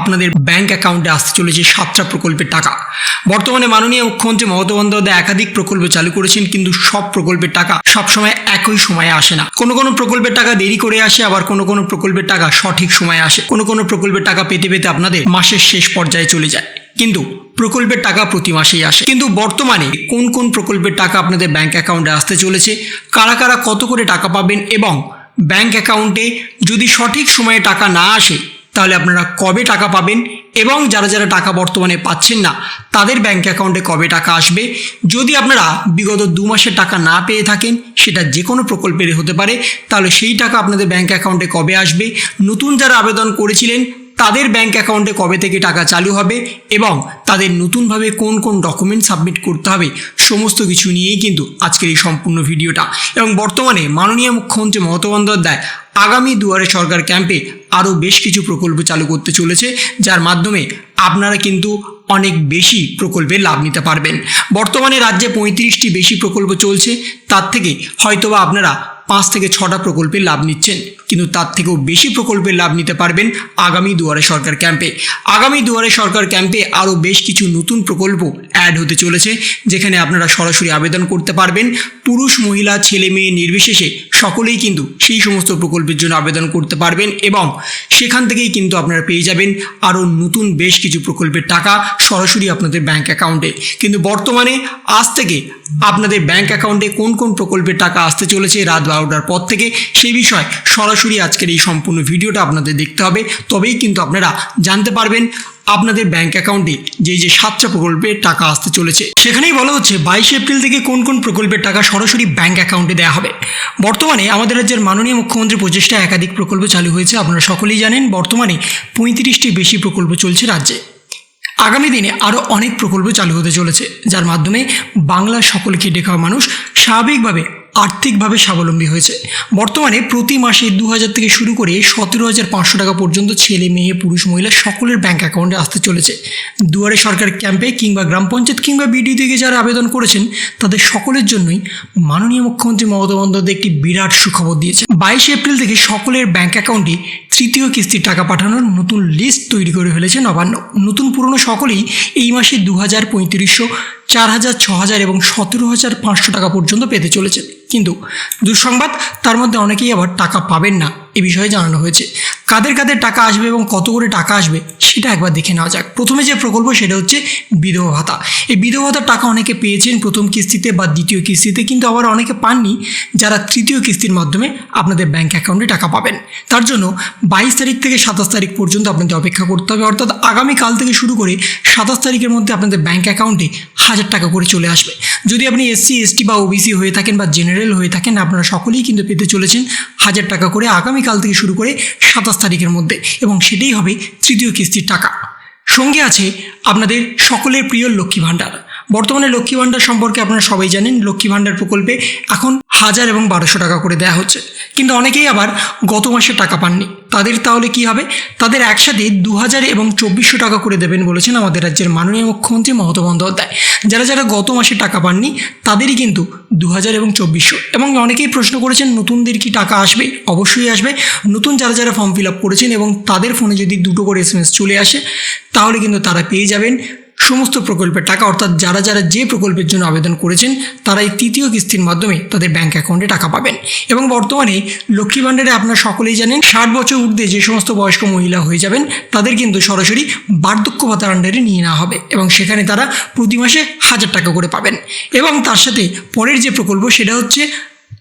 আপনাদের ব্যাংক অ্যাকাউন্টে আসতে চলেছে সাতটা প্রকল্পের টাকা। বর্তমানে মাননীয় মুখ্যমন্ত্রী মমতা বন্দ্যোপাধ্যায় একাধিক প্রকল্প চালু করেছেন, কিন্তু সব প্রকল্পের টাকা সবসময় একই সময়ে আসে না। কোনো কোনো প্রকল্পের টাকা দেরি করে আসে, আবার কোনো কোনো প্রকল্পের টাকা সঠিক সময়ে আসে। কোনো কোনো প্রকল্পের টাকা পেতে পেতে আপনাদের মাসের শেষ পর্যায়ে চলে যায়। কিন্তু প্রকল্পের টাকা প্রতি মাসেই আসে। কিন্তু বর্তমানে কোন কোন প্রকল্পের টাকা আপনাদের ব্যাংক অ্যাকাউন্টে আসতে চলেছে, কারা কারা কত করে টাকা পাবেন এবং ব্যাংক অ্যাকাউন্টে যদি সঠিক সময়ে টাকা না আসে তাহলে আপনারা কবে টাকা পাবেন এবং যারা যারা টাকা বর্তমানে পাচ্ছেন না, তাদের ব্যাংক অ্যাকাউন্টে কবে টাকা আসবে? যদি আপনারা বিগত দু মাসের টাকা না পেয়ে থাকেন, সেটা যে কোনো প্রকল্পের হতে পারে, তাহলে সেই টাকা আপনাদের ব্যাংক অ্যাকাউন্টে কবে আসবে? নতুন যারা আবেদন করেছিলেন, তাদের ব্যাংক অ্যাকাউন্টে কবে থেকে টাকা চালু হবে এবং তাদের নতুনভাবে কোন কোন ডকুমেন্ট সাবমিট করতে হবে সমস্ত কিছু নিয়েই কিন্তু আজকের এই সম্পূর্ণ ভিডিওটা। এবং বর্তমানে মাননীয় মুখ্যমন্ত্রী মমতা বন্দ্যোপাধ্যায় আগামী দুয়ারে সরকার ক্যাম্পে আরও বেশ কিছু প্রকল্প চালু করতে চলেছে, যার মাধ্যমে আপনারা কিন্তু অনেক বেশি প্রকল্পের লাভ নিতে পারবেন। বর্তমানে রাজ্যে পঁয়ত্রিশটি বেশি প্রকল্প চলছে, তার থেকে হয়তোবা আপনারা পাঁচ থেকে ছটা প্রকল্পে লাভ নিচ্ছেন। কিন্তু তার থেকেও বেশি প্রকল্পের লাভ নিতে পারবেন আগামী দুয়ারে সরকার ক্যাম্পে। আগামী দুয়ারে সরকার ক্যাম্পে আরও বেশ কিছু নতুন প্রকল্প অ্যাড হতে চলেছে, যেখানে আপনারা সরাসরি আবেদন করতে পারবেন। পুরুষ, মহিলা, ছেলে, মেয়ে নির্বিশেষে সকলেই কিন্তু সেই সমস্ত প্রকল্পের জন্য আবেদন করতে পারবেন এবং সেখান থেকেই কিন্তু আপনারা পেয়ে যাবেন আরও নতুন বেশ কিছু প্রকল্পের টাকা সরাসরি আপনাদের ব্যাংক অ্যাকাউন্টে। কিন্তু বর্তমানে আজ থেকে আপনাদের ব্যাংক অ্যাকাউন্টে কোন কোন প্রকল্পের টাকা আসতে চলেছে, রাত বারোটার পর থেকে সেই বিষয়ে সরাসরি আজকের এই সম্পূর্ণ ভিডিওটা আপনাদের দেখতে হবে। তবেই কিন্তু আপনারা জানতে পারবেন আপনাদের ব্যাংক অ্যাকাউন্টে যে যে সাতটা প্রকল্পের টাকা আসতে চলেছে। সেখানেই বলা হচ্ছে, বাইশে এপ্রিল থেকে কোন কোন প্রকল্পের টাকা সরাসরি ব্যাংক অ্যাকাউন্টে দেওয়া হবে। বর্তমানে আমাদের রাজ্যের মাননীয় মুখ্যমন্ত্রী প্রচেষ্টা একাধিক প্রকল্প চালু হয়েছে, আপনারা সকলেই জানেন। বর্তমানে পঁয়ত্রিশটি বেশি প্রকল্প চলছে রাজ্যে। আগামী দিনে আরও অনেক প্রকল্প চালু হতে চলেছে, যার মাধ্যমে বাংলার সকলকে ডেকা মানুষ স্বাভাবিকভাবে আর্থিকভাবে স্বাবলম্বী হয়েছে। বর্তমানে প্রতি মাসে দু হাজার থেকে শুরু করে সতেরো হাজার পাঁচশো টাকা পর্যন্ত ছেলে, মেয়ে, পুরুষ, মহিলা সকলের ব্যাংক অ্যাকাউন্টে আসতে চলেছে। দুয়ারে সরকার ক্যাম্পে কিংবা গ্রাম পঞ্চায়েত কিংবা বিডিও থেকে যারা আবেদন করেছেন, তাদের সকলের জন্যই মাননীয় মুখ্যমন্ত্রী মমতা বন্দ্যোপাধ্যায় একটি বিরাট সুখবর দিয়েছে বাইশে এপ্রিল থেকে সকলের ব্যাংক অ্যাকাউন্টে তৃতীয় কিস্তির টাকা পাঠানোর নতুন লিস্ট তৈরি করে ফেলেছে নবান্ন। নতুন পুরনো সকলেই এই মাসে দু হাজার পঁয়ত্রিশশো চার হাজার ছ হাজার এবং সতেরো হাজার পাঁচশো টাকা পর্যন্ত পেতে চলেছে। কিন্তু দুঃসংবাদ, তার মধ্যে অনেকেই আবার টাকা পাবেন না, এ বিষয়ে জানানো হয়েছে। কাদের কাদের টাকা আসবে এবং কত করে টাকা আসবে, সেটা একবার দেখে নেওয়া যাক। প্রথমে যে প্রকল্প, সেটা হচ্ছে বিধবা ভাতা। এই বিধবা ভাতার টাকা অনেকে পেয়েছেন প্রথম কিস্তিতে বা দ্বিতীয় কিস্তিতে, কিন্তু আবার অনেকে পাননি, যারা তৃতীয় কিস্তির মাধ্যমে আপনাদের ব্যাঙ্ক অ্যাকাউন্টে টাকা পাবেন। তার জন্য বাইশ তারিখ থেকে সাতাশ তারিখ পর্যন্ত আপনাদের অপেক্ষা করতে হবে। অর্থাৎ আগামীকাল থেকে শুরু করে সাতাশ তারিখের মধ্যে আপনাদের ব্যাঙ্ক অ্যাকাউন্টে হাজার টাকা করে চলে আসবে। যদি আপনি এসসি এসটি বা ওবিসি হয়ে থাকেন বা জেনারেল হয়ে থাকেন, আপনারা সকলেই কিন্তু পেতে চলেছেন হাজার টাকা করে আগামীকাল থেকে শুরু করে সাতাশ তারিখের মধ্যে এবং সেটাই হবে তৃতীয় কিস্তির টাকা। সঙ্গে আছে আপনাদের সকলের প্রিয় লক্ষ্মী ভাণ্ডার। বর্তমানে লক্ষ্মী ভাণ্ডার সম্পর্কে আপনারা সবাই জানেন, লক্ষ্মী ভাণ্ডার প্রকল্পে এখন হাজার এবং বারোশো টাকা করে দেওয়া হচ্ছে। কিন্তু অনেকেই আবার গত মাসে টাকা পাননি। তাদের তাহলে কি হবে? তাদের একসাথে দু হাজার এবং চব্বিশশো টাকা করে দেবেন বলেছেন আমাদের রাজ্যের মাননীয় মুখ্যমন্ত্রী মমতা বন্দ্যোপাধ্যায়। যারা যারা গত মাসে টাকা পাননি, তাদেরই কিন্তু দু হাজার এবং চব্বিশশো। এবং অনেকেই প্রশ্ন করেছেন, নতুনদের কি টাকা আসবে? অবশ্যই আসবে। নতুন যারা যারা ফর্ম ফিল আপ করেছেন এবং তাদের ফোনে যদি দুটো করে এস চলে আসে, তাহলে কিন্তু তারা পেয়ে যাবেন সমস্ত প্রকল্পের টাকা, অর্থাৎ যারা যারা যে প্রকল্পের জন্য আবেদন করেছেন তারা এই তৃতীয় কিস্তির মাধ্যমে তাদের ব্যাংক অ্যাকাউন্টে টাকা পাবেন। এবং বর্তমানে লক্ষ্মী ভাণ্ডারে আপনারা সকলেই জানেন, ষাট বছর ঊর্ধ্বে যে সমস্ত বয়স্ক মহিলা হয়ে যাবেন, তাদের কিন্তু সরাসরি বার্ধক্য ভাতার আন্ডারে নিয়ে নেওয়া হবে এবং সেখানে তারা প্রতি মাসে হাজার টাকা করে পাবেন। এবং তার সাথে পরের যে প্রকল্প, সেটা হচ্ছে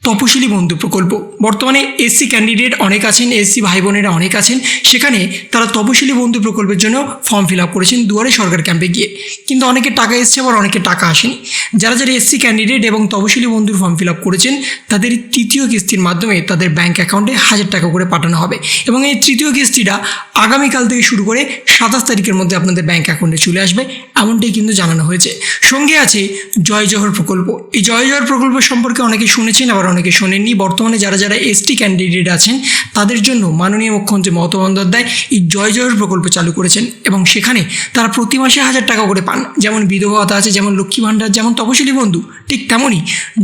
তপশিলি বন্ধু প্রকল্প। বর্তমানে এসসি ক্যান্ডিডেট অনেক আছেন, এসসি ভাই বোনেরা অনেক আছেন। সেখানে তারা তপশিলি বন্ধু প্রকল্পের জন্য ফর্ম ফিল আপ করেছেন দুয়ারে সরকার ক্যাম্পে গিয়ে। কিন্তু অনেকে টাকা এসছে, আবার অনেকে টাকা আসেনি। যারা যারা এসসি ক্যান্ডিডেট এবং তপশিলি বন্ধুর ফর্ম ফিল আপ করেছেন, তাদের তৃতীয় কিস্তির মাধ্যমে তাদের ব্যাঙ্ক অ্যাকাউন্টে হাজার টাকা করে পাঠানো হবে। এবং এই তৃতীয় কিস্তিটা আগামীকাল থেকে শুরু করে সাতাশ তারিখের মধ্যে আপনাদের ব্যাঙ্ক অ্যাকাউন্টে চলে আসবে। এমনটাই কিন্তু জানানো হয়েছে। সঙ্গে আছে জয় জহর প্রকল্প। এই জয় জহর প্রকল্প সম্পর্কে অনেকে শুনেছেন, আবার অনেকে শোনেননি। বর্তমানে যারা যারা এসটি ক্যান্ডিডেট আছেন, তাদের জন্য মাননীয় মুখ্যমন্ত্রী মমতা বন্দ্যোপাধ্যায় এই জয় জহর প্রকল্প চালু করেছেন এবং সেখানে তারা প্রতি মাসে হাজার টাকা করে পান। যেমন বিধবা ভাতা আছে, যেমন লক্ষ্মী ভাণ্ডার, যেমন তপশিলি বন্ধু ঠিক তেমনই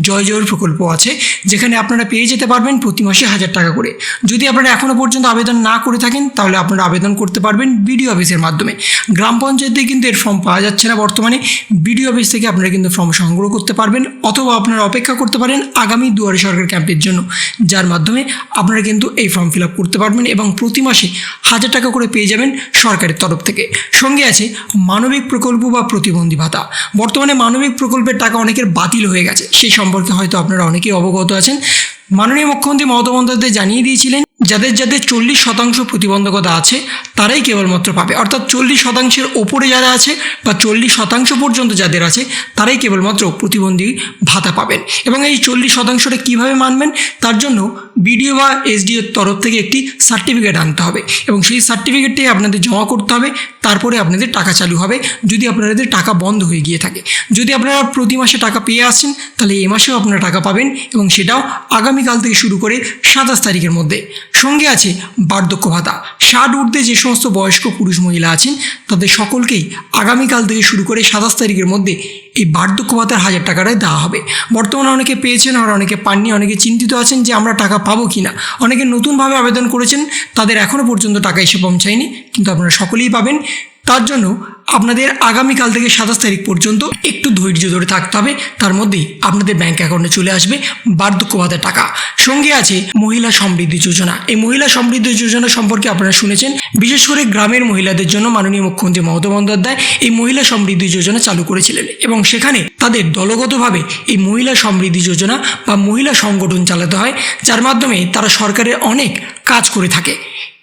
জয় জয়ের প্রকল্প আছে, যেখানে আপনারা পেয়ে যেতে পারবেন প্রতি মাসে হাজার টাকা করে। যদি আপনারা এখনও পর্যন্ত আবেদন না করে থাকেন, তাহলে আপনারা আবেদন করতে পারবেন বিডিও অফিসের মাধ্যমে। গ্রাম পঞ্চায়েতে কিন্তু এর ফর্ম পাওয়া যাচ্ছে না বর্তমানে। বিডিও অফিস থেকে আপনারা কিন্তু ফর্ম সংগ্রহ করতে পারবেন, অথবা আপনারা অপেক্ষা করতে পারেন আগামী দুয়ারে সরকার ক্যাম্পের জন্য। যার মাধ্যমে আপনারা কিন্তু এই ফর্ম ফিল আপ করতে পারবেন এবং প্রতি মাসে হাজার টাকা করে পেয়ে যাবেন সরকারের তরফ থেকে। সঙ্গে আছে মানবিক প্রকল্প বা প্রতিবন্ধী ভাতা। বর্তমানে মানবিক প্রকল্পের টাকা অনেকের বাতিল হয়ে গেছে। সেই সম্পর্কে হয়তো আপনারা অনেকেই অবগত আছেন। মাননীয় মুখ্যমন্ত্রী মমতা বন্দ্যোপাধ্যায় জানিয়ে দিয়েছিলেন যাদের যাদের চল্লিশ শতাংশ প্রতিবন্ধকতা আছে, তারাই কেবলমাত্র পাবে। অর্থাৎ চল্লিশ শতাংশের ওপরে যারা আছে বা চল্লিশ শতাংশ পর্যন্ত যাদের আছে, তারাই কেবলমাত্র প্রতিবন্ধী ভাতা পাবেন। এবং এই চল্লিশ শতাংশটা কীভাবে মানবেন? তার জন্য বিডিও বা এসডিওর তরফ থেকে একটি সার্টিফিকেট আনতে হবে। এবং সেই সার্টিফিকেটটি আপনাদের জমা করতে হবে, তারপরে আপনাদের টাকা চালু হবে, যদি আপনাদের টাকা বন্ধ হয়ে গিয়ে থাকে। যদি আপনারা প্রতি মাসে টাকা পেয়ে আসছেন, তাহলে এ মাসেও আপনারা টাকা পাবেন এবং সেটাও আগামীকাল থেকে শুরু করে সাতাশ তারিখের মধ্যে। সঙ্গে আছে বার্ধক্য ভাতা। ষাট ঊর্ধ্বে যে সমস্ত বয়স্ক পুরুষ মহিলা আছেন, তাদের সকলকেই আগামীকাল থেকে শুরু করে সাতাশ তারিখের মধ্যে এই বার্ধক্য ভাতার হাজার টাকাটাই দেওয়া হবে। বর্তমানে অনেকে পেয়েছেন আর অনেকে পাননি, অনেকে চিন্তিত আছেন যে আমরা টাকা পাবো কি না। অনেকে নতুনভাবে আবেদন করেছেন, তাদের এখনও পর্যন্ত টাকা এসে পৌঁছায়নি, কিন্তু আপনারা সকলেই পাবেন। তার জন্য আপনাদের আগামীকাল থেকে সাতাশ তারিখ পর্যন্ত একটু ধৈর্য ধরে থাকতে হবে। তার মধ্যেই আপনাদের ব্যাংক অ্যাকাউন্টে চলে আসবে বার্ধক্য ভাতার টাকা। সঙ্গে আছে মহিলা সমৃদ্ধি যোজনা। এই মহিলা সমৃদ্ধি যোজনা সম্পর্কে আপনারা শুনেছেন। বিশেষ করে গ্রামের মহিলাদের জন্য মাননীয় মুখ্যমন্ত্রী মমতা বন্দ্যোপাধ্যায় এই মহিলা সমৃদ্ধি যোজনা চালু করেছিলেন এবং সেখানে তাদের দলগতভাবে এই মহিলা সমৃদ্ধি যোজনা বা মহিলা সংগঠন চালাতে হয়, যার মাধ্যমে তারা সরকারের অনেক কাজ করে থাকে।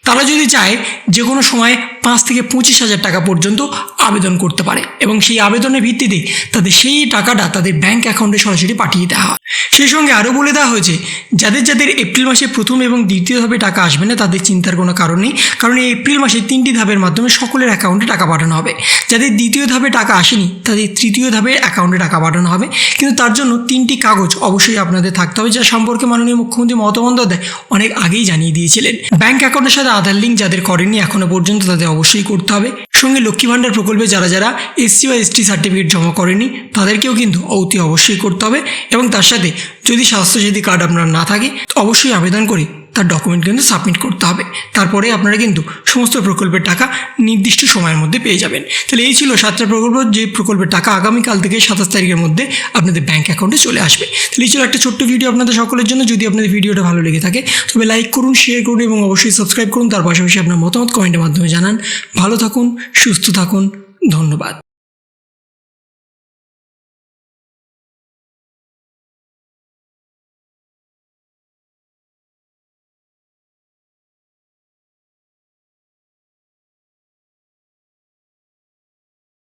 তারা যদি চায় যে কোনো সময় পাঁচ থেকে পঁচিশ হাজার টাকা পর্যন্ত আবেদন করতে পারে এবং সেই আবেদনের ভিত্তিতে তাদের সেই টাকাটা তাদের ব্যাংক অ্যাকাউন্টে সরাসরি পাঠিয়ে দেওয়া হয়। সেই সঙ্গে আরও বলে দেওয়া হয়েছে, যাদের যাদের এপ্রিল মাসে প্রথম এবং দ্বিতীয় ধাপে টাকা আসবে না, তাদের চিন্তার কোনো কারণ নেই, কারণ এই এপ্রিল মাসে তিনটি ধাপের মাধ্যমে সকলের অ্যাকাউন্টে টাকা পাঠানো হবে। যাদের দ্বিতীয় ধাপে টাকা আসেনি, তাদের তৃতীয় ধাপে অ্যাকাউন্টে টাকা পাঠানো হবে। কিন্তু তার জন্য তিনটি কাগজ অবশ্যই আপনাদের থাকতে হবে, যা সম্পর্কে মাননীয় মুখ্যমন্ত্রী মমতা বন্দ্যোপাধ্যায় অনেক আগেই জানিয়ে দিয়েছিলেন। ব্যাংক অ্যাকাউন্টের সাথে আধার লিঙ্ক যাদের করেনি এখনও পর্যন্ত তাদের অবশ্যই করতে হবে। সঙ্গে লক্ষ্মী ভাণ্ডার প্রকল্পে যারা যারা এসসি বা এসটি সার্টিফিকেট জমা করেনি তাদেরকেও কিন্তু অতি অবশ্যই করতে হবে। এবং তার সাথে যদি স্বাস্থ্যসাথী কার্ড আপনার না থাকে অবশ্যই আবেদন করে তার ডকুমেন্ট কিন্তু সাবমিট করতে হবে। তারপরে আপনারা কিন্তু সমস্ত প্রকল্পের টাকা নির্দিষ্ট সময়ের মধ্যে পেয়ে যাবেন। তাহলে এই ছিল সাতটা প্রকল্প, যে প্রকল্পের টাকা আগামীকাল থেকে সাতাশ তারিখের মধ্যে আপনাদের ব্যাঙ্ক অ্যাকাউন্টে চলে আসবে। তাহলে এই ছিল একটা ছোট্ট ভিডিও আপনাদের সকলের জন্য। যদি আপনাদের ভিডিওটা ভালো লেগে থাকে, তবে লাইক করুন শেয়ার করুন এবং অবশ্যই সাবস্ক্রাইব করুন। তার পাশাপাশি আপনার মতামত কমেন্টের মাধ্যমে জানান। ভালো থাকুন, সুস্থ থাকুন। ধন্যবাদ।